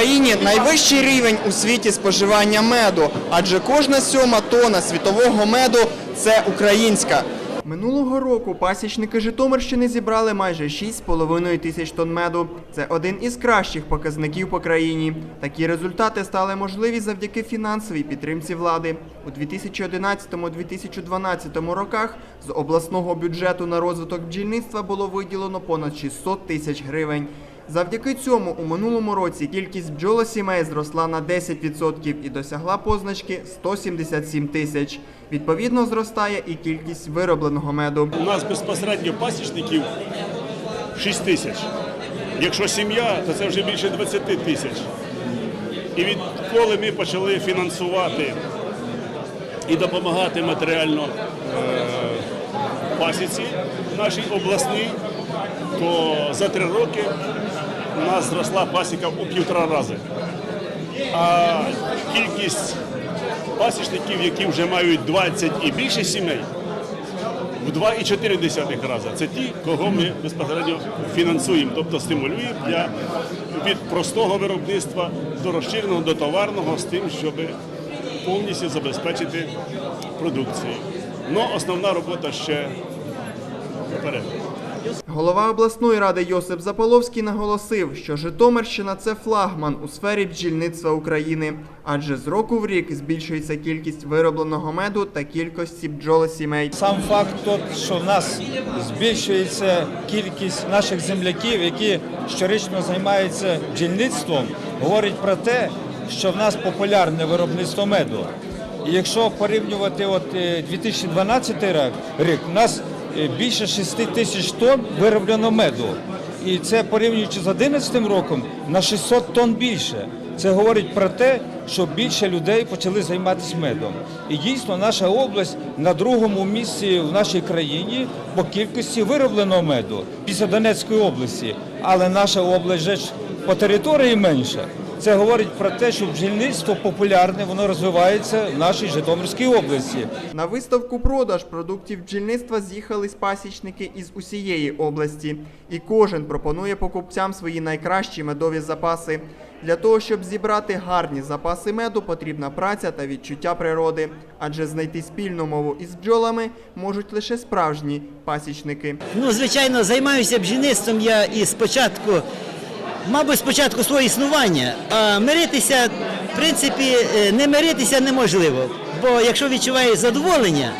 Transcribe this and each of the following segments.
Україні найвищий рівень у світі споживання меду, адже кожна сьома тона світового меду це українська. Минулого року пасічники Житомирщини зібрали майже 6,5 тисяч тонн меду. Це один із кращих показників по країні. Такі результати стали можливі завдяки фінансовій підтримці влади. У 2011-2012 роках з обласного бюджету на розвиток бджільництва було виділено понад 600 тисяч гривень. Завдяки цьому у минулому році кількість бджолосімей зросла на 10% і досягла позначки 177 тисяч. Відповідно, зростає і кількість виробленого меду. У нас безпосередньо пасічників 6 тисяч. Якщо сім'я, то це вже більше 20 тисяч. І відколи ми почали фінансувати і допомагати матеріально е, пасіці нашій обласній, то за три роки у нас зросла пасіка у півтора рази. А кількість пасічників, які вже мають 20 і більше сімей, в 2,4 рази. Це ті, кого ми безпосередньо фінансуємо, тобто стимулюємо для від простого виробництва до розширеного, до товарного з тим, щоб повністю забезпечити продукцію. Ну, основна робота ще вперед. Голова обласної ради Йосип Заполовський наголосив, що Житомирщина це флагман у сфері бджільництва України, адже з року в рік збільшується кількість виробленого меду та кількості бджолосімей. Сам факт тот, що в нас збільшується кількість наших земляків, які щорічно займаються бджільництвом, говорить про те, що в нас популярне виробництво меду. І якщо порівнювати от е, 2012 рік, рік, у нас е, більше 6 тисяч тонн вироблено меду. І це порівнюючи з 2011 роком на 600 тонн більше. Це говорить про те, що більше людей почали займатися медом. І дійсно наша область на другому місці в нашій країні по кількості виробленого меду після Донецької області. Але наша область же по території менша. Це говорить про те, що бджільництво популярне, воно розвивається в нашій Житомирській області. На виставку продаж продуктів бджільництва з'їхались пасічники із усієї області, і кожен пропонує покупцям свої найкращі медові запаси. Для того, щоб зібрати гарні запаси меду, потрібна праця та відчуття природи, адже знайти спільну мову із бджолами можуть лише справжні пасічники. Ну, звичайно, займаюся бджільництвом я і спочатку, мабуть, спочатку свого існування, а миритися, в принципі, е, не миритися неможливо. Бо якщо відчуваєш задоволення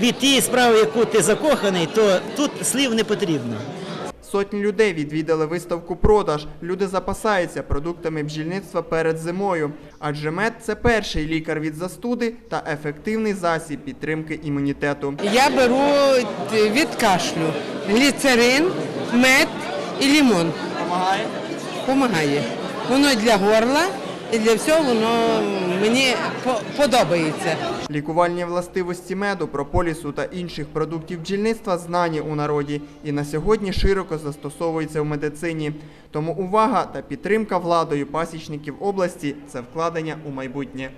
від тієї справи, яку ти закоханий, то тут слів не потрібно. Сотні людей відвідали виставку продаж. Люди запасаються продуктами бджільництва перед зимою, адже мед це перший лікар від застуди та ефективний засіб підтримки імунітету. Я беру від кашлю гліцерин, мед і лимон. Помагає? Помагає. Воно і для горла, і для всього воно мені по- подобається. Лікувальні властивості меду, прополісу та інших продуктів бджільництва знані у народі і на сьогодні широко застосовуються в медицині. Тому увага та підтримка владою пасічників області це вкладення у майбутнє.